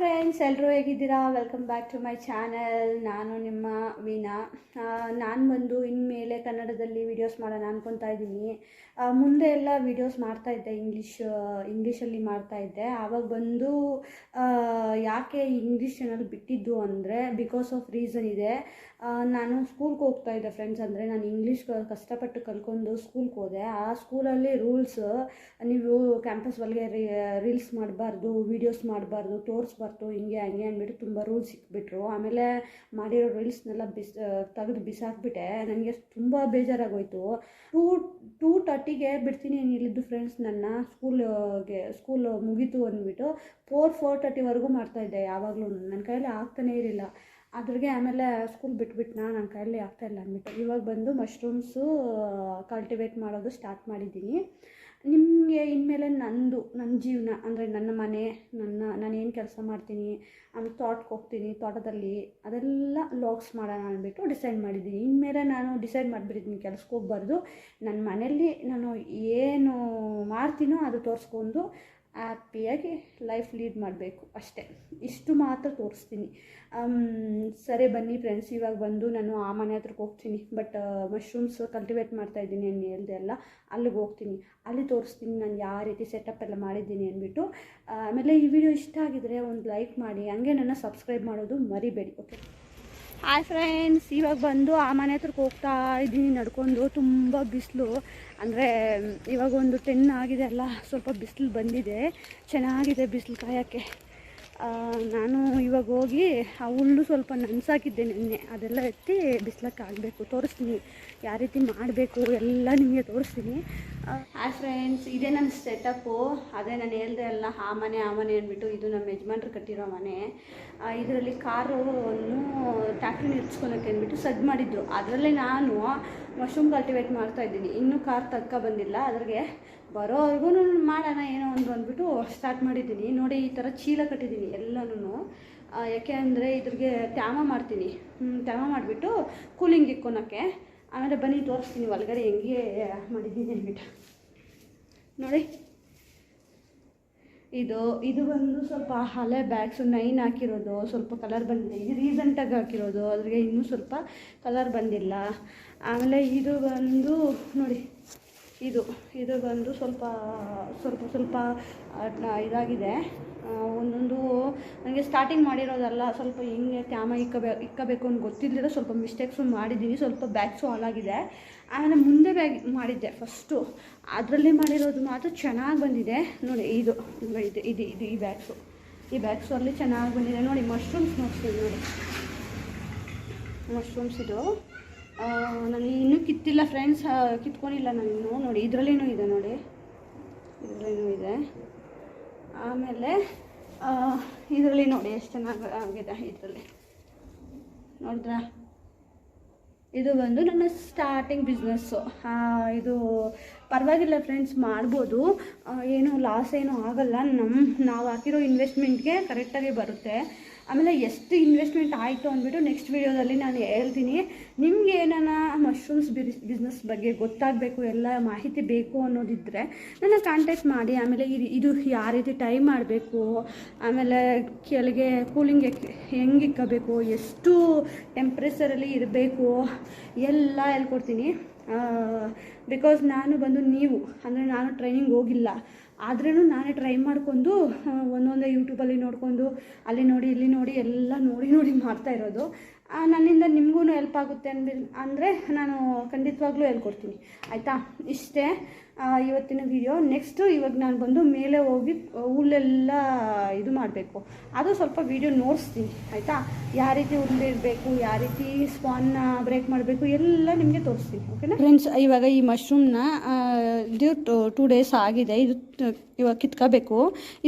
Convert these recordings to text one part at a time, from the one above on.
Friends ಎಲ್ಲರೂ ಹೇಗಿದ್ದೀರಾ? Welcome back to my channel ನಾನು ನಿಮ್ಮ ವೀಣಾ. ನಾನು ಬಂದು ಇನ್ಮೇಲೆ ಕನ್ನಡದಲ್ಲಿ ವೀಡಿಯೋಸ್ ಮಾಡೋಣ ಅನ್ಕೊತಾ ಇದ್ದೀನಿ. ಮುಂದೆ ಎಲ್ಲ ವೀಡಿಯೋಸ್ ಮಾಡ್ತಾ ಇದ್ದೆ ಇಂಗ್ಲೀಷ್ ಇಂಗ್ಲೀಷಲ್ಲಿ ಮಾಡ್ತಾ ಇದ್ದೆ. ಆವಾಗ ಬಂದು ಯಾಕೆ ಇಂಗ್ಲೀಷ್ ಚಾನಲ್ ಬಿಟ್ಟಿದ್ದು ಅಂದರೆ ಬಿಕಾಸ್ ಆಫ್ ರೀಸನ್ ಇದೆ. ನಾನು ಸ್ಕೂಲ್ಗೆ ಹೋಗ್ತಾ ಇದ್ದೆ ಫ್ರೆಂಡ್ಸ್ ಅಂದರೆ. ನಾನು ಇಂಗ್ಲೀಷ್ ಕಷ್ಟಪಟ್ಟು ಕಲ್ತ್ಕೊಂಡು ಸ್ಕೂಲ್ಗೆ ಹೋದೆ. ಆ ಸ್ಕೂಲಲ್ಲಿ ರೂಲ್ಸ್ ನೀವು ಕ್ಯಾಂಪಸ್ ಒಳಗೆ ರೀಲ್ಸ್ ಮಾಡಬಾರ್ದು ವೀಡಿಯೋಸ್ ಮಾಡಬಾರ್ದು ತೋರಿಸ್ಬಾರ್ದು ಹಿಂಗೆ, ಹಂಗೆ ಅಂದ್ಬಿಟ್ಟು ತುಂಬ ರೂಲ್ಸ್ ಸಿಕ್ಬಿಟ್ರು. ಆಮೇಲೆ ಮಾಡಿರೋ ರೀಲ್ಸ್ನೆಲ್ಲ ಬಿಸ್ ತೆಗೆದು ಬಿಸಾಕ್ಬಿಟ್ಟೆ. ನನಗೆ ತುಂಬ ಬೇಜಾರಾಗೋಯಿತು. ಟೂ ಟೂ ತರ್ಟಿಗೆ ಬಿಡ್ತೀನಿ ಇಲ್ಲಿದ್ದು ಫ್ರೆಂಡ್ಸ್ ನನ್ನ ಸ್ಕೂಲ್ಗೆ ಸ್ಕೂಲ್ ಮುಗೀತು ಅಂದ್ಬಿಟ್ಟು ಫೋರ್ ಫೋರ್ ತರ್ಟಿವರೆಗೂ ಮಾಡ್ತಾಯಿದ್ದೆ ಯಾವಾಗಲೂ. ನನ್ನ ಕೈಯಲ್ಲಿ ಆಗ್ತಾನೇ ಇರಲಿಲ್ಲ. ಅದ್ರಿಗೆ ಆಮೇಲೆ ಸ್ಕೂಲ್ ಬಿಟ್ಬಿಟ್ನಾ ನನ್ನ ಕೈಯಲ್ಲಿ ಆಗ್ತಾಯಿಲ್ಲ ಅಂದ್ಬಿಟ್ಟು ಇವಾಗ ಬಂದು ಮಶ್ರೂಮ್ಸು ಕಲ್ಟಿವೇಟ್ ಮಾಡೋದು ಸ್ಟಾರ್ಟ್ ಮಾಡಿದ್ದೀನಿ. ನಿಮಗೆ ಇನ್ಮೇಲೆ ನಂದು ನನ್ನ ಜೀವನ, ಅಂದರೆ ನನ್ನ ಮನೆ, ನನ್ನ, ನಾನು ಏನು ಕೆಲಸ ಮಾಡ್ತೀನಿ, ಆಮೇಲೆ ತೋಟಕ್ಕೆ ಹೋಗ್ತೀನಿ, ತೋಟದಲ್ಲಿ ಅದೆಲ್ಲ ಲಾಗ್ಸ್ ಮಾಡೋಣ ಅಂದ್ಬಿಟ್ಟು ಡಿಸೈಡ್ ಮಾಡಿದ್ದೀನಿ. ಇನ್ಮೇಲೆ ನಾನು ಡಿಸೈಡ್ ಮಾಡಿಬಿಟ್ಟಿದ್ದೀನಿ ಕೆಲಸಕ್ಕೆ ಹೋಗ್ಬಾರ್ದು. ನನ್ನ ಮನೆಯಲ್ಲಿ ನಾನು ಏನು ಮಾಡ್ತೀನೋ ಅದು ತೋರಿಸ್ಕೊಂಡು ಹ್ಯಾಪಿಯಾಗಿ ಲೈಫ್ ಲೀಡ್ ಮಾಡಬೇಕು ಅಷ್ಟೇ. ಇಷ್ಟು ಮಾತ್ರ ತೋರಿಸ್ತೀನಿ. ಸರಿ ಬನ್ನಿ ಫ್ರೆಂಡ್ಸ್ ಇವಾಗ ಬಂದು ನಾನು ಆ ಮನೆ ಹತ್ರಕ್ಕೆ ಹೋಗ್ತೀನಿ. ಬಟ್ ಮಶ್ರೂಮ್ಸ್ ಕಲ್ಟಿವೇಟ್ ಮಾಡ್ತಾ ಇದ್ದೀನಿ ಹೇಳ್ದೆ ಅಲ್ಲ, ಅಲ್ಲಿಗೆ ಹೋಗ್ತೀನಿ. ಅಲ್ಲಿ ತೋರಿಸ್ತೀನಿ ನಾನು ಯಾವ ರೀತಿ ಸೆಟಪ್ ಎಲ್ಲ ಮಾಡಿದ್ದೀನಿ ಅಂದ್ಬಿಟ್ಟು ಆಮೇಲೆ ಈ ವಿಡಿಯೋ ಇಷ್ಟ ಆಗಿದ್ರೆ ಒಂದು ಲೈಕ್ ಮಾಡಿ, ಹಂಗೆ ನನ್ನ ಸಬ್ಸ್ಕ್ರೈಬ್ ಮಾಡೋದು ಮರಿಬೇಡಿ ಓಕೆ ಹಾಯ್ ಫ್ರೆಂಡ್ಸ್ ಇವಾಗ ಬಂದು ಆ ಮನೆ ಹತ್ರಕ್ಕೆ ಹೋಗ್ತಾ ಇದ್ದೀನಿ. ನಡ್ಕೊಂಡು ತುಂಬ ಬಿಸಿಲು. ಅಂದರೆ, ಇವಾಗ ಒಂದು ಟೆನ್ ಆಗಿದೆ ಅಲ್ಲ, ಸ್ವಲ್ಪ ಬಿಸಿಲು ಬಂದಿದೆ. ಚೆನ್ನಾಗಿದೆ ಬಿಸಿಲು ಕಾಯೋಕ್ಕೆ. ನಾನು ಇವಾಗ ಹೋಗಿ ಆ ಹುಲ್ಲು ಸ್ವಲ್ಪ ನನ್ಸಾಕಿದ್ದೆ ನಿನ್ನೆ. ಅದೆಲ್ಲ ಎತ್ತಿ ಬಿಸ್ಲಕ್ಕೆ ಆಗಬೇಕು ತೋರಿಸ್ತೀನಿ. ಯಾವ ರೀತಿ ಮಾಡಬೇಕು ಎಲ್ಲ ನಿಮಗೆ ತೋರಿಸ್ತೀನಿ. ಆ ಫ್ರೆಂಡ್ಸ್ ಇದೇ ನನ್ನ ಸೆಟಪ್ಪು ಅದೇ ನಾನು ಹೇಳ್ದೆ ಅಲ್ಲ, ಆ ಮನೆ ಆ ಮನೆ ಅಂದ್ಬಿಟ್ಟು ಇದು ನಮ್ಮ ಯಜಮಾನ್ರು ಕಟ್ಟಿರೋ ಮನೆ. ಇದರಲ್ಲಿ ಕಾರು ಟ್ಯಾಕ್ಟ್ರಿ ನಿಲ್ಸ್ಕೊಳಕ್ಕೆ ಅಂದ್ಬಿಟ್ಟು ಸದ್ ಮಾಡಿದ್ರು. ಅದರಲ್ಲೇ ನಾನು ಮಶ್ರೂಮ್ ಕಲ್ಟಿವೇಟ್ ಮಾಡ್ತಾ ಇದ್ದೀನಿ. ಇನ್ನೂ ಕಾರ್ ತಕ್ಕ ಬಂದಿಲ್ಲ. ಅದ್ರಿಗೆ ಬರೋವರೆಗೂ ಮಾಡೋಣ ಏನೋ ಒಂದು ಅಂದ್ಬಿಟ್ಟು ಸ್ಟಾರ್ಟ್ ಮಾಡಿದ್ದೀನಿ. ನೋಡಿ, ಈ ಥರ ಚೀಲ ಕಟ್ಟಿದ್ದೀನಿ ಎಲ್ಲನೂ ಯಾಕೆ ಅಂದರೆ ಇದ್ರಿಗೆ ತ್ಯಾಮ ಮಾಡ್ತೀನಿ. ತ್ಯಾಮ ಮಾಡಿಬಿಟ್ಟು ಕೂಲಿಂಗ್ ಇಕ್ಕೊಳಕ್ಕೆ. ಆಮೇಲೆ ಬನ್ನಿ, ತೋರಿಸ್ತೀನಿ ಒಳಗಡೆ ಹೆಂಗೆ ಮಾಡಿದ್ದೀನಿ ಅಂದ್ಬಿಟ್ಟು. ನೋಡಿ. ಇದು ಇದು ಬಂದು ಸ್ವಲ್ಪ ಹಳೆ ಬ್ಯಾಗ್ಸು ನೈನ್ ಹಾಕಿರೋದು, ಸ್ವಲ್ಪ ಕಲರ್ ಬಂದಿದೆ. ಇದು ರೀಸೆಂಟಾಗಿ ಹಾಕಿರೋದು. ಅದ್ರಿಗೆ ಇನ್ನೂ ಸ್ವಲ್ಪ ಕಲರ್ ಬಂದಿಲ್ಲ. ಆಮೇಲೆ ಇದು ಬಂದು, ನೋಡಿ. ಇದು ಇದು ಬಂದು ಸ್ವಲ್ಪ ಸ್ವಲ್ಪ ಸ್ವಲ್ಪ ಇದಾಗಿದೆ. ಒಂದೊಂದು ನನಗೆ ಸ್ಟಾರ್ಟಿಂಗ್ ಮಾಡಿರೋದಲ್ಲ, ಸ್ವಲ್ಪ ಹಿಂಗೆ ಕ್ಯಾಮ ಇಕ್ಕಬೇ, ಇಕ್ಕಬೇಕು ಅಂತ ಗೊತ್ತಿದ್ದಿಲ್ಲ ಸ್ವಲ್ಪ ಮಿಸ್ಟೇಕ್ಸು ಮಾಡಿದ್ದೀನಿ ಸ್ವಲ್ಪ ಬ್ಯಾಗ್ಸು ಹಾಳಾಗಿದೆ ಆಮೇಲೆ ಮುಂದೆ ಬ್ಯಾಗ್ ಮಾಡಿದ್ದೆ ಫಸ್ಟು ಅದರಲ್ಲಿ ಮಾಡಿರೋದು ಮಾತ್ರ ಚೆನ್ನಾಗಿ ಬಂದಿದೆ. ನೋಡಿ, ಇದು ಇದು ಇದು ಇದು ಈ ಬ್ಯಾಗ್ಸು ಈ ಬ್ಯಾಗ್ಸು ಅಲ್ಲಿ ಚೆನ್ನಾಗಿ ಬಂದಿದೆ. ನೋಡಿ ಮಶ್ರೂಮ್ಸ್ ನೋಡ್ತೀವಿ ನೋಡಿ. ಮಶ್ರೂಮ್ಸ್ ಇದು. ಆ, ನನಗೆ ಇನ್ನೂ ಕಿತ್ತಿಲ್ಲ ಫ್ರೆಂಡ್ಸ್ ಕಿತ್ಕೊಂಡಿಲ್ಲ ನಾನು ಇನ್ನೂ. ನೋಡಿ ಇದರಲ್ಲೇನೂ ಇದೆ ನೋಡಿ. ಇದರಲ್ಲೇನೂ ಇದೆ. ಆಮೇಲೆ ಇದರಲ್ಲಿ ನೋಡಿ ಎಷ್ಟು ಚೆನ್ನಾಗಿ ಆಗಿದೆ ಇದರಲ್ಲಿ. ನೋಡಿದ್ರಾ? ಇದು ಬಂದು ನನ್ನ ಸ್ಟಾರ್ಟಿಂಗ್ ಬಿಸ್ನೆಸ್ಸು ಇದು ಪರವಾಗಿಲ್ಲ ಫ್ರೆಂಡ್ಸ್ ಮಾಡ್ಬೋದು. ಏನು ಲಾಸ್ ಏನೂ ಆಗಲ್ಲ. ನಮ್ಮ ನಾವು ಹಾಕಿರೋ ಇನ್ವೆಸ್ಟ್ಮೆಂಟ್ಗೆ ಕರೆಕ್ಟಾಗಿ ಬರುತ್ತೆ. ಆಮೇಲೆ ಎಷ್ಟು ಇನ್ವೆಸ್ಟ್ಮೆಂಟ್ ಆಯಿತು ಅಂದ್ಬಿಟ್ಟು ನೆಕ್ಸ್ಟ್ ವೀಡಿಯೋದಲ್ಲಿ ನಾನು ಹೇಳ್ತೀನಿ. ನಿಮ್ಗೆ ಏನಾನ ಮಶ್ರೂಮ್ಸ್ ಬಿಸ್ನೆಸ್ ಬಗ್ಗೆ ಗೊತ್ತಾಗಬೇಕು, ಎಲ್ಲ ಮಾಹಿತಿ ಬೇಕು ಅನ್ನೋದಿದ್ದರೆ ನನ್ನ ಕಾಂಟ್ಯಾಕ್ಟ್ ಮಾಡಿ. ಆಮೇಲೆ ಇದು ಯಾವ ರೀತಿ ಟೈ ಮಾಡಬೇಕು, ಆಮೇಲೆ ಕೆಳಗೆ ಕೂಲಿಂಗ್ ಹೆಂಗೆ ಇಕ್ಕಬೇಕು, ಎಷ್ಟು ಟೆಂಪ್ರೇಚರಲ್ಲಿ ಇರಬೇಕು, ಎಲ್ಲ ಹೇಳ್ಕೊಡ್ತೀನಿ. ಬಿಕಾಸ್ ನಾನು ಬಂದು ನೀವು, ಅಂದರೆ ನಾನು ಟ್ರೈನಿಂಗ್ ಹೋಗಿಲ್ಲ. ಆದ್ರೂ ನಾನೇ ಟ್ರೈ ಮಾಡ್ಕೊಂಡು ಒಂದೊಂದೇ ಯೂಟ್ಯೂಬಲ್ಲಿ ನೋಡಿಕೊಂಡು, ಅಲ್ಲಿ ನೋಡಿ, ಇಲ್ಲಿ ನೋಡಿ, ಎಲ್ಲ ನೋಡಿ ನೋಡಿ ಮಾಡ್ತಾ ಇರೋದು. ನನ್ನಿಂದ ನಿಮಗೂ ಹೆಲ್ಪ್ ಆಗುತ್ತೆ ಅಂದ್ಬಿ, ಅಂದರೆ ನಾನು ಖಂಡಿತವಾಗ್ಲೂ ಹೇಳ್ಕೊಡ್ತೀನಿ. ಆಯಿತಾ? ಇಷ್ಟೇ ಇವತ್ತಿನ ವಿಡಿಯೋ ನೆಕ್ಸ್ಟು ಇವಾಗ ನಾನು ಬಂದು ಮೇಲೆ ಹೋಗಿ ಹುಲ್ಲೆಲ್ಲ ಇದು ಮಾಡಬೇಕು. ಅದು ಸ್ವಲ್ಪ ವಿಡಿಯೋ ನೋಡಿಸ್ತೀನಿ. ಆಯಿತಾ? ಯಾವ ರೀತಿ ಹುಲ್ಲಿರಬೇಕು ಯಾವ ರೀತಿ ಸ್ಪಾನ್ನ ಬ್ರೇಕ್ ಮಾಡಬೇಕು, ಎಲ್ಲ ನಿಮಗೆ ತೋರಿಸ್ತೀನಿ ಓಕೆನಾ ಫ್ರೆಂಡ್ಸ್ ಇವಾಗ ಈ ಮಶ್ರೂಮ್ನ ಇದು ಟೂ ಡೇಸ್ ಆಗಿದೆ. ಇದು, ಇವಾಗ ಕಿತ್ಕೋಬೇಕು.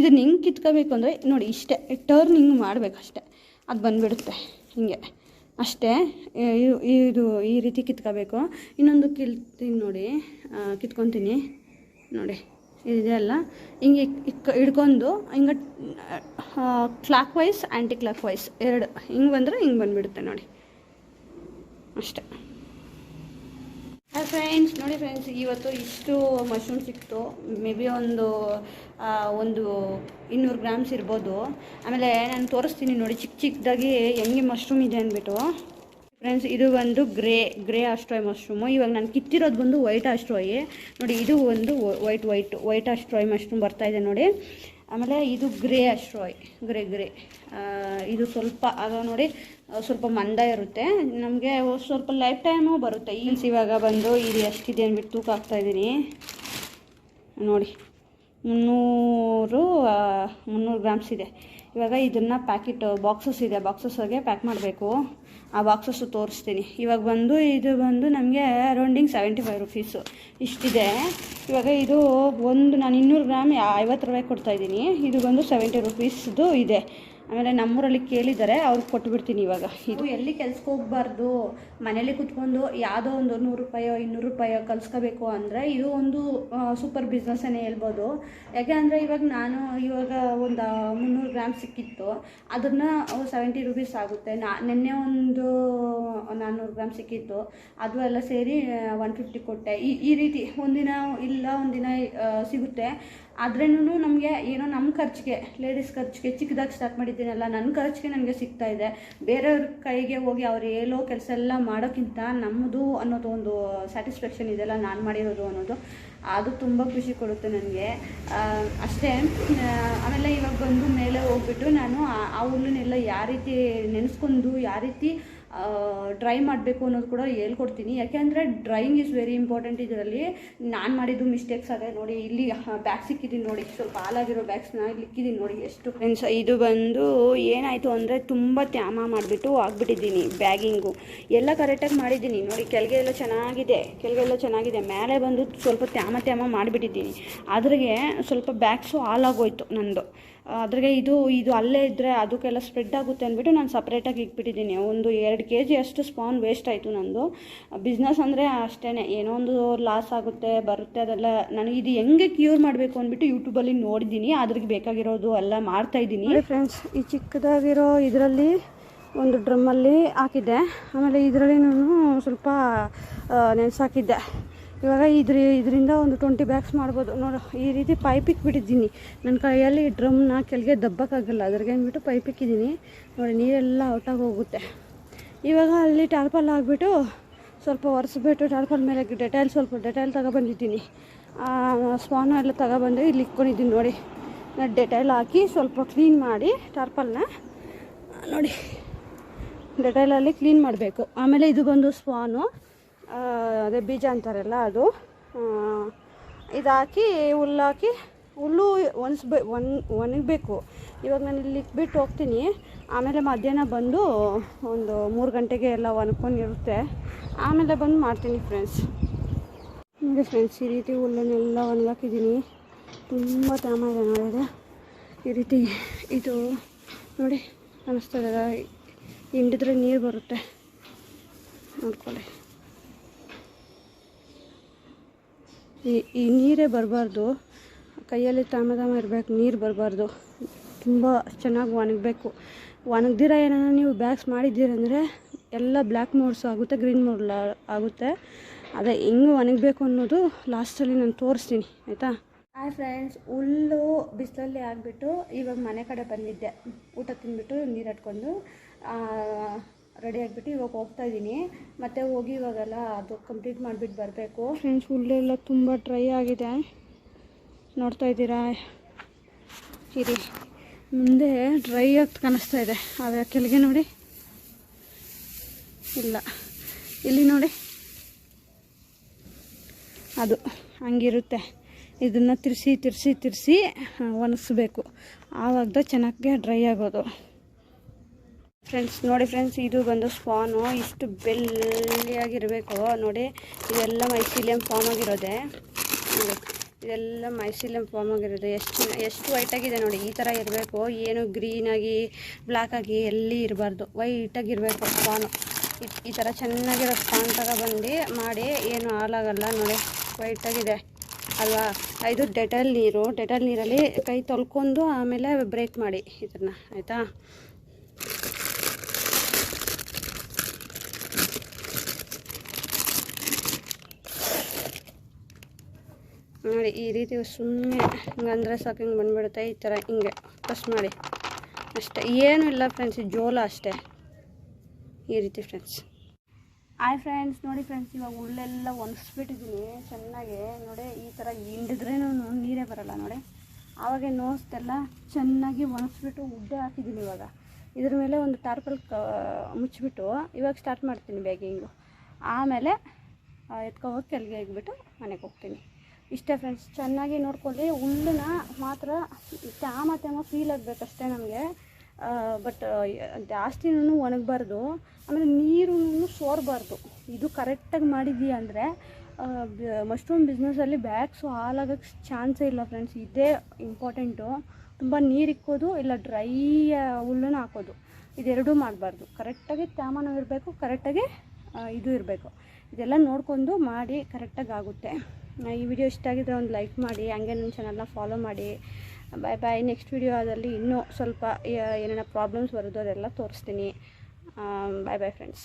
ಇದನ್ನ ಹಿಂಗೆ ಕಿತ್ಕೋಬೇಕು ಅಂದರೆ, ನೋಡಿ ಇಷ್ಟೇ ಟರ್ನಿಂಗ್ ಮಾಡಬೇಕು ಅಷ್ಟೇ ಅದು ಬಂದುಬಿಡುತ್ತೆ, ಹಿಂಗೆ. ಅಷ್ಟೇ. ಇದು ಈ ರೀತಿ ಕಿತ್ಕೋಬೇಕು. ಇನ್ನೊಂದು ಕಿಲ್ತೀನಿ ನೋಡಿ ಕಿತ್ಕೊತೀನಿ. ನೋಡಿ ಇದೆ ಅಲ್ಲ. ಹಿಂಗೆ ಇಕ್, ಹಿಡ್ಕೊಂಡು, ಹಿಂಗೆ ಕ್ಲಾಕ್ ವೈಸ್ ಆ್ಯಂಟಿ ಕ್ಲಾಕ್ ವೈಸ್ ಎರಡು. ಹಿಂಗೆ ಬಂದರೆ ಹಿಂಗೆ ಬಂದುಬಿಡುತ್ತೆ ನೋಡಿ. ಅಷ್ಟೇ. ಫ್ರೆಂಡ್ಸ್ ನೋಡಿ ಫ್ರೆಂಡ್ಸ್ ಇವತ್ತು ಇಷ್ಟು ಮಶ್ರೂಮ್ ಸಿಕ್ತು. ಮೇ ಬಿ ಒಂದು ಒಂದು ಇನ್ನೂರು ಗ್ರಾಮ್ಸ್ ಇರ್ಬೋದು. ಆಮೇಲೆ ನಾನು ತೋರಿಸ್ತೀನಿ ನೋಡಿ ಚಿಕ್ಕ ಚಿಕ್ಕದಾಗಿ ಹೆಂಗೆ ಮಶ್ರೂಮ್ ಇದೆ ಅಂದ್ಬಿಟ್ಟು. ಫ್ರೆಂಡ್ಸ್ ಇದು ಒಂದು ಗ್ರೇ ಗ್ರೇ ಆಸ್ಟ್ರಾಯ್ ಮಶ್ರೂಮು ಇವಾಗ ನಾನು ಕಿತ್ತಿರೋದು ಬಂದು ವೈಟ್ ಆಸ್ಟ್ರಾಯ್ ನೋಡಿ, ಇದು ಒಂದು white white white oyster mushroom ಬರ್ತಾ ಇದೆ ನೋಡಿ. ಆಮೇಲೆ ಇದು ಗ್ರೇ ಆಸ್ಟ್ರಾಯ್ ಗ್ರೇ ಗ್ರೇ ಇದು ಸ್ವಲ್ಪ, ಅದು ನೋಡಿ ಸ್ವಲ್ಪ ಮಂದ ಇರುತ್ತೆ. ನಮಗೆ ಸ್ವಲ್ಪ ಲೈಫ್ ಟೈಮು ಬರುತ್ತೆ. ಈ ಇವಾಗ ಬಂದು ಇದು ಎಷ್ಟಿದೆ ಅಂದ್ಬಿಟ್ಟು ತೂಕ ಹಾಕ್ತಾ ಇದ್ದೀನಿ. ನೋಡಿ, ಮುನ್ನೂರು ಮುನ್ನೂರು ಗ್ರಾಮ್ಸ್ ಇದೆ. ಇವಾಗ ಇದನ್ನು ಪ್ಯಾಕೆಟ್ ಬಾಕ್ಸಸ್ ಇದೆ. ಬಾಕ್ಸಸ್ಗೆ ಪ್ಯಾಕ್ ಮಾಡಬೇಕು. ಆ ಬಾಕ್ಸಸ್ಸು ತೋರಿಸ್ತೀನಿ. ಇವಾಗ ಬಂದು, ಇದು ಬಂದು ನಮಗೆ ಅರೌಂಡಿಂಗ್ ಸೆವೆಂಟಿ ಫೈವ್ ರುಪೀಸು ಇಷ್ಟಿದೆ. ಇವಾಗ ಇದು ಒಂದು, ನಾನು ಇನ್ನೂರು ಗ್ರಾಮ್ ಐವತ್ತು ರೂಪಾಯಿ ಕೊಡ್ತಾಯಿದ್ದೀನಿ ಇದು ಬಂದು ಸೆವೆಂಟಿ ರುಪೀಸ್ದು ಇದೆ. ಆಮೇಲೆ ನಮ್ಮೂರಲ್ಲಿ ಕೇಳಿದ್ದಾರೆ ಅವ್ರಿಗೆ ಕೊಟ್ಬಿಡ್ತೀನಿ ಇವಾಗ. ಇದು ಎಲ್ಲಿ ಕೆಲ್ಸಕ್ಕೆ ಹೋಗ್ಬಾರ್ದು? ಮನೇಲಿ ಕುತ್ಕೊಂಡು ಯಾವುದೋ ಒಂದು ನೂರು ರೂಪಾಯೋ, ಇನ್ನೂರು ರೂಪಾಯೋ ಕಲ್ಸ್ಕೋಬೇಕು ಅಂದರೆ ಇದು ಒಂದು ಸೂಪರ್ ಬಿಸ್ನೆಸ್ಸೇ ಹೇಳ್ಬೋದು. ಯಾಕೆ ಅಂದರೆ ಇವಾಗ ನಾನು ಇವಾಗ ಒಂದು ಮುನ್ನೂರು ಗ್ರಾಮ್ ಸಿಕ್ಕಿತ್ತು. ಅದನ್ನು ಸೆವೆಂಟಿ ರುಪೀಸ್ ಆಗುತ್ತೆ. ನಾ, ನಿನ್ನೆ ಒಂದು ನಾನ್ನೂರು ಗ್ರಾಮ್ ಸಿಕ್ಕಿತ್ತು. ಅದು ಎಲ್ಲ ಸೇರಿ ಒನ್ ಫಿಫ್ಟಿ ಕೊಟ್ಟೆ. ಈ ಈ ರೀತಿ ಒಂದಿನ ಇಲ್ಲ, ಒಂದಿನ ಸಿಗುತ್ತೆ. ಆದ್ರೇನು ನಮಗೆ ಏನೋ ನಮ್ಮ ಖರ್ಚಿಗೆ ಲೇಡೀಸ್ ಖರ್ಚಿಗೆ ಚಿಕ್ಕದಾಗಿ ಸ್ಟಾರ್ಟ್ ಮಾಡಿದ್ದೀನಲ್ಲ ನನ್ನ ಖರ್ಚಿಗೆ ನನಗೆ ಸಿಗ್ತಾ ಇದೆ. ಬೇರೆಯವ್ರ ಕೈಗೆ ಹೋಗಿ ಅವ್ರು ಹೇಳೋ ಕೆಲಸ ಎಲ್ಲ ಮಾಡೋಕ್ಕಿಂತ ನಮ್ಮದು ಅನ್ನೋದು ಒಂದು ಸ್ಯಾಟಿಸ್ಫ್ಯಾಕ್ಷನ್ ಇದೆಲ್ಲ ನಾನು ಮಾಡಿರೋದು ಅನ್ನೋದು. ಅದು ತುಂಬ ಖುಷಿ ಕೊಡುತ್ತೆ ನನಗೆ. ಅಷ್ಟೇ ಆಮೇಲೆ ಇವಾಗ ಬಂದು ಮೇಲೆ ಹೋಗ್ಬಿಟ್ಟು ನಾನು ಆ ಹುಲ್ಲನ್ನೆಲ್ಲ ಯಾವ ರೀತಿ ನೆನೆಸ್ಕೊಂಡು ಯಾವ ರೀತಿ ಡ್ರೈ ಮಾಡಬೇಕು ಅನ್ನೋದು ಕೂಡ ಹೇಳ್ಕೊಡ್ತೀನಿ. ಯಾಕೆಂದರೆ ಡ್ರೈಯಿಂಗ್ ಈಸ್ ವೆರಿ ಇಂಪಾರ್ಟೆಂಟ್ ಇದರಲ್ಲಿ. ನಾನು ಮಾಡಿದ್ದು ಮಿಸ್ಟೇಕ್ಸ್ ಅದೇ ನೋಡಿ, ಇಲ್ಲಿ ಬ್ಯಾಗ್ ಸಿಕ್ಕಿದ್ದೀನಿ ನೋಡಿ. ಸ್ವಲ್ಪ ಹಾಲಾಗಿರೋ ಬ್ಯಾಗ್ಸ್ನ ಇಲ್ಲಿ ಇಕ್ಕಿದ್ದೀನಿ ನೋಡಿ ಎಷ್ಟು. ಫ್ರೆಂಡ್ಸ್ ಇದು ಬಂದು ಏನಾಯಿತು ಅಂದರೆ ತುಂಬ ತ್ಯಾಮ ಮಾಡಿಬಿಟ್ಟು ಹಾಕ್ಬಿಟ್ಟಿದ್ದೀನಿ ಬ್ಯಾಗಿಂಗು ಎಲ್ಲ ಕರೆಕ್ಟಾಗಿ ಮಾಡಿದ್ದೀನಿ. ನೋಡಿ, ಕೆಳಗೆ ಎಲ್ಲ ಚೆನ್ನಾಗಿದೆ. ಕೆಳಗೆ ಎಲ್ಲ ಚೆನ್ನಾಗಿದೆ. ಮೇಲೆ ಬಂದು ಸ್ವಲ್ಪ ತ್ಯಾಮ ತ್ಯಾಮ ಮಾಡಿಬಿಟ್ಟಿದ್ದೀನಿ. ಅದ್ರಿಗೆ ಸ್ವಲ್ಪ ಬ್ಯಾಗ್ಸು ಹಾಲಾಗೋಯ್ತು ನಂದು. ಅದ್ರಾಗೆ ಇದು ಇದು ಅಲ್ಲೇ ಇದ್ದರೆ ಅದಕ್ಕೆಲ್ಲ ಸ್ಪ್ರೆಡ್ ಆಗುತ್ತೆ ಅಂದ್ಬಿಟ್ಟು ನಾನು ಸಪ್ರೇಟಾಗಿ ಇಟ್ಬಿಟ್ಟಿದ್ದೀನಿ. ಒಂದು ಎರಡು ಕೆ ಜಿ ಅಷ್ಟು ಸ್ಪಾನ್ ವೇಸ್ಟ್ ಆಯಿತು ನಂದು. ಬಿಸ್ನೆಸ್ ಅಂದರೆ ಅಷ್ಟೇ ಏನೋ ಒಂದು ಲಾಸ್ ಆಗುತ್ತೆ, ಬರುತ್ತೆ, ಅದೆಲ್ಲ ನನಗೆ ಇದು ಹೆಂಗೆ ಕ್ಯೂರ್ ಮಾಡಬೇಕು ಅಂದ್ಬಿಟ್ಟು ಯೂಟ್ಯೂಬಲ್ಲಿ ನೋಡಿದ್ದೀನಿ. ಅದ್ರಿಗೆ ಬೇಕಾಗಿರೋದು ಎಲ್ಲ ಮಾಡ್ತಾಯಿದ್ದೀನಿ ಫ್ರೆಂಡ್ಸ್ ಈ ಚಿಕ್ಕದಾಗಿರೋ ಇದರಲ್ಲಿ ಒಂದು ಡ್ರಮ್ಮಲ್ಲಿ ಹಾಕಿದ್ದೆ. ಆಮೇಲೆ ಇದರಲ್ಲಿ ನಾನು ಸ್ವಲ್ಪ ನೆನೆಸಾಕಿದ್ದೆ. ಇವಾಗ ಇದ್ರ ಇದರಿಂದ ಒಂದು ಟ್ವೆಂಟಿ ಬ್ಯಾಗ್ಸ್ ಮಾಡ್ಬೋದು. ನೋಡು ಈ ರೀತಿ ಪೈಪ್ ಇಕ್ಬಿಟ್ಟಿದ್ದೀನಿ. ನನ್ನ ಕೈಯಲ್ಲಿ ಡ್ರಮ್ನ ಕೆಳಗೆ ದಬ್ಬಕ್ಕಾಗಲ್ಲ. ಅದ್ರಿಗೆ ಅಂದ್ಬಿಟ್ಟು ಪೈಪ್ ಇಕ್ಕಿದ್ದೀನಿ. ನೋಡಿ ನೀರೆಲ್ಲ ಔಟಾಗಿ ಹೋಗುತ್ತೆ. ಇವಾಗ ಅಲ್ಲಿ ಟಾರ್ಪಲ್ ಹಾಕ್ಬಿಟ್ಟು ಸ್ವಲ್ಪ ಒರೆಸ್ಬಿಟ್ಟು ಟಾರ್ಪಲ್ ಮೇಲೆ ಡೆಟೈಲ್ ಸ್ವಲ್ಪ ಡೆಟೈಲ್ ತಗೊಬಂದಿದ್ದೀನಿ. ಸ್ವಾನು ಎಲ್ಲ ತಗೊಬಂದು ಇಲ್ಲಿ ಇಟ್ಕೊಂಡಿದ್ದೀನಿ ನೋಡಿ. ನಾನು ಡೆಟೈಲ್ ಹಾಕಿ ಸ್ವಲ್ಪ ಕ್ಲೀನ್ ಮಾಡಿ ಟಾರ್ಪಲ್ನ ನೋಡಿ ಡೆಟೈಲಲ್ಲಿ ಕ್ಲೀನ್ ಮಾಡಬೇಕು. ಆಮೇಲೆ ಇದು ಬಂದು ಸ್ಪಾನು ಆ, ಅದೇ ಬೀಜ ಅಂತಾರಲ್ಲ ಅದು. ಇದಾಕಿ ಹುಲ್ಲಾಕಿ ಹುಲ್ಲು ಒಣಸ್ಬೇ ಒಣ, ಒಣಗಬೇಕು. ಇವಾಗ ನಾನು ಇಲ್ಲಿ ಬಿಟ್ಟು ಹೋಗ್ತೀನಿ. ಆಮೇಲೆ ಮಧ್ಯಾಹ್ನ ಬಂದು ಒಂದು ಮೂರು ಗಂಟೆಗೆ ಎಲ್ಲ ಒಣಕೊಂಡಿರುತ್ತೆ ಆಮೇಲೆ ಬಂದು ಮಾಡ್ತೀನಿ ಫ್ರೆಂಡ್ಸ್ ನೋಡಿ ಫ್ರೆಂಡ್ಸ್ ಈ ರೀತಿ ಹುಲ್ಲನ್ನೆಲ್ಲ ಒಣಗಾಕಿದ್ದೀನಿ. ತುಂಬ ನೋಡಿ ಇದು. ಈ ರೀತಿ ಇದು ನೋಡಿ ಇದೆ. ಹಿಂಡಿದ್ರೆ ನೀರು ಬರುತ್ತೆ. ನೋಡ್ಕೊಳ್ಳಿ. ಈ ಈ ನೀರೇ ಬರಬಾರ್ದು. ಕೈಯಲ್ಲಿ ತಾಮ ತಾಮ ಇರಬೇಕು, ನೀರು ಬರಬಾರ್ದು. ತುಂಬ ಚೆನ್ನಾಗಿ ಒಣಗಬೇಕು. ಒಣಗ್ದಿರ ಏನಾರ ನೀವು ಬ್ಯಾಗ್ಸ್ ಮಾಡಿದ್ದೀರಂದರೆ ಎಲ್ಲ ಬ್ಲ್ಯಾಕ್ ಮೋಡ್ಸು ಆಗುತ್ತೆ ಗ್ರೀನ್ ಮೋಡ್ ಆಗುತ್ತೆ. ಅದೇ ಹೆಂಗೆ ಒಣಗಬೇಕು ಅನ್ನೋದು ಲಾಸ್ಟಲ್ಲಿ ನಾನು ತೋರಿಸ್ತೀನಿ, ಆಯಿತಾ? ಹಾಯ್ ಫ್ರೆಂಡ್ಸ್ ಹುಲ್ಲು ಬಿಸಿಲಲ್ಲಿ ಆಗಿಬಿಟ್ಟು ಇವಾಗ ಮನೆ ಕಡೆ ಬಂದಿದ್ದೆ. ಊಟ ತಿಂದ್ಬಿಟ್ಟು ನೀರು ಹಟ್ಕೊಂಡು ರೆಡಿ ಆಗಿಬಿಟ್ಟು ಇವಾಗ ಹೋಗ್ತಾ ಇದ್ದೀನಿ ಮತ್ತೆ ಹೋಗಿ ಇವಾಗೆಲ್ಲ ಅದು ಕಂಪ್ಲೀಟ್ ಮಾಡಿಬಿಟ್ಟು ಬರಬೇಕು. ಫ್ರೆಂಡ್ಸ್ ಹುಲ್ಲೆಲ್ಲ ತುಂಬ ಡ್ರೈ ಆಗಿದೆ. ನೋಡ್ತಾ ಇದ್ದೀರಾ? ಇರಿ. ಮುಂದೆ ಡ್ರೈ ಆಗಿ ಕಾಣಿಸ್ತಾ ಇದೆ. ಆದರೆ ಕೆಳಗೆ ನೋಡಿ. ಇಲ್ಲ. ಇಲ್ಲಿ ನೋಡಿ. ಅದು ಹಂಗಿರುತ್ತೆ. ಇದನ್ನು ತಿರ್ಸಿ ತಿರ್ಸಿ ತಿರ್ಸಿ ಒಣಗಿಸ್ಬೇಕು ಆವಾಗ ಚೆನ್ನಾಗಿ ಡ್ರೈ ಆಗೋದು. ಫ್ರೆಂಡ್ಸ್ ನೋಡಿ ಫ್ರೆಂಡ್ಸ್ ಇದು ಬಂದು ಸ್ಪಾನು ಇಷ್ಟು ಬೆಳ್ಳಿಯಾಗಿರಬೇಕು. ನೋಡಿ, ಇದೆಲ್ಲ ಮೈಸೀಲಿಯಂ ಫಾರ್ಮ್ ಆಗಿರೋದೆ. ಇದೆಲ್ಲ ಮೈಸೀಲಿಯಂ ಫಾರ್ಮ್ ಆಗಿರೋದು. ಎಷ್ಟು ಎಷ್ಟು ವೈಟಾಗಿದೆ ನೋಡಿ, ಈ ಥರ ಇರಬೇಕು. ಏನು ಗ್ರೀನಾಗಿ ಬ್ಲ್ಯಾಕಾಗಿ ಎಲ್ಲಿ ಇರಬಾರ್ದು. ವೈಟಾಗಿರಬೇಕು ಸ್ಪಾನು ಈ- ಥರ ಚೆನ್ನಾಗಿರೋ ಸ್ಪಾನ್ ತಗೊಬಂದು ಮಾಡಿ, ಏನು ಹಾಳಾಗಲ್ಲ. ನೋಡಿ ವೈಟಾಗಿದೆ ಅಲ್ವಾ? ಇದು ಡೆಟಲ್ ನೀರು. ಡೆಟಲ್ ನೀರಲ್ಲಿ ಕೈ ತೊಳ್ಕೊಂಡು ಆಮೇಲೆ ಬ್ರೇಕ್ ಮಾಡಿ ಇದನ್ನು. ಆಯಿತಾ? ನೋಡಿ, ಈ ರೀತಿ ಸುಮ್ಮನೆ ಹಿಂಗಂದ್ರೆ ಸಾಕು ಹಿಂಗೆ ಬಂದ್ಬಿಡುತ್ತೆ. ಈ ಥರ ಹಿಂಗೆ ಫಸ್ಟ್ ಮಾಡಿ. ಅಷ್ಟೇ. ಏನೂ ಇಲ್ಲ ಫ್ರೆಂಡ್ಸ್ ಜೋಲ ಅಷ್ಟೇ. ಈ ರೀತಿ ಫ್ರೆಂಡ್ಸ್ ಆಯ್ ಫ್ರೆಂಡ್ಸ್ ನೋಡಿ ಫ್ರೆಂಡ್ಸ್ ಇವಾಗ ಉಳ್ಳೆಲ್ಲ ಒಣಗಿಸ್ಬಿಟ್ಟಿದ್ದೀನಿ ಚೆನ್ನಾಗಿ. ನೋಡಿ, ಈ ಥರ ಹಿಂಡಿದ್ರೇನು ನೀರೇ ಬರಲ್ಲ, ನೋಡಿ. ಆವಾಗ ನೋಸ್ತೆಲ್ಲ ಚೆನ್ನಾಗಿ ಒಣಗಿಸ್ಬಿಟ್ಟು ಉಡ್ಡೆ ಹಾಕಿದ್ದೀನಿ ಇವಾಗ. ಇದ್ರ ಮೇಲೆ ಒಂದು ಟಾರ್ಪಲ್ ಕ ಮುಚ್ಚಿಬಿಟ್ಟು ಇವಾಗ ಸ್ಟಾರ್ಟ್ ಮಾಡ್ತೀನಿ ಬ್ಯಾಗಿಂಗು ಆಮೇಲೆ ಎತ್ಕೊಹೋಗಿ ಕೆಳಗೆ ಇಟ್ಬಿಟ್ಟು ಮನೆಗೆ ಹೋಗ್ತೀನಿ. ಇಷ್ಟೇ ಫ್ರೆಂಡ್ಸ್ ಚೆನ್ನಾಗಿ ನೋಡ್ಕೊಳ್ಳಿ ಹುಲ್ಲನ್ನ ಮಾತ್ರ ತ್ಯಾಮ ತ್ಯಾಮ ಫೀಲ್ ಆಗಬೇಕಷ್ಟೇ ನಮಗೆ. ಬಟ್ ಜಾಸ್ತಿನೂ ಒಣಗಬಾರ್ದು, ಆಮೇಲೆ ನೀರು ಸೋರಬಾರ್ದು. ಇದು ಕರೆಕ್ಟಾಗಿ ಮಾಡಿದ್ದೀಯ ಅಂದರೆ ಮಶ್ರೂಮ್ ಬಿಸ್ನೆಸ್ಸಲ್ಲಿ ಬ್ಯಾಗ್ಸು ಹಾಲಾಗೋಕ್ಕೆ ಚಾನ್ಸೇ ಇಲ್ಲ ಫ್ರೆಂಡ್ಸ್ ಇದೇ ಇಂಪಾರ್ಟೆಂಟು ತುಂಬ ನೀರು ಇಕ್ಕೋದು, ಇಲ್ಲ ಡ್ರೈ ಹುಲ್ಲನ್ನು ಹಾಕೋದು. ಇದೆರಡೂ ಮಾಡಬಾರ್ದು. ಕರೆಕ್ಟಾಗಿ ತ್ಯಾಮನೂ ಇರಬೇಕು ಕರೆಕ್ಟಾಗಿ ಇದು ಇರಬೇಕು. ಇದೆಲ್ಲ ನೋಡ್ಕೊಂಡು ಮಾಡಿ ಕರೆಕ್ಟಾಗಿ ಆಗುತ್ತೆ. ಈ ವಿಡಿಯೋ ಇಷ್ಟ ಆಗಿದ್ರೆ ಒಂದು ಲೈಕ್ ಮಾಡಿ, ಹಂಗೆ ನನ್ನ ಚಾನಲ್ನ ಫಾಲೋ ಮಾಡಿ. ಬಾಯ್ ಬಾಯ್ ನೆಕ್ಸ್ಟ್ ವಿಡಿಯೋದಲ್ಲಿ ಇನ್ನೂ ಸ್ವಲ್ಪ ಏನೇನೋ ಪ್ರಾಬ್ಲಮ್ಸ್ ಬರೋದು ಅದೆಲ್ಲ ತೋರಿಸ್ತೀನಿ. ಬಾಯ್ ಬಾಯ್ ಫ್ರೆಂಡ್ಸ್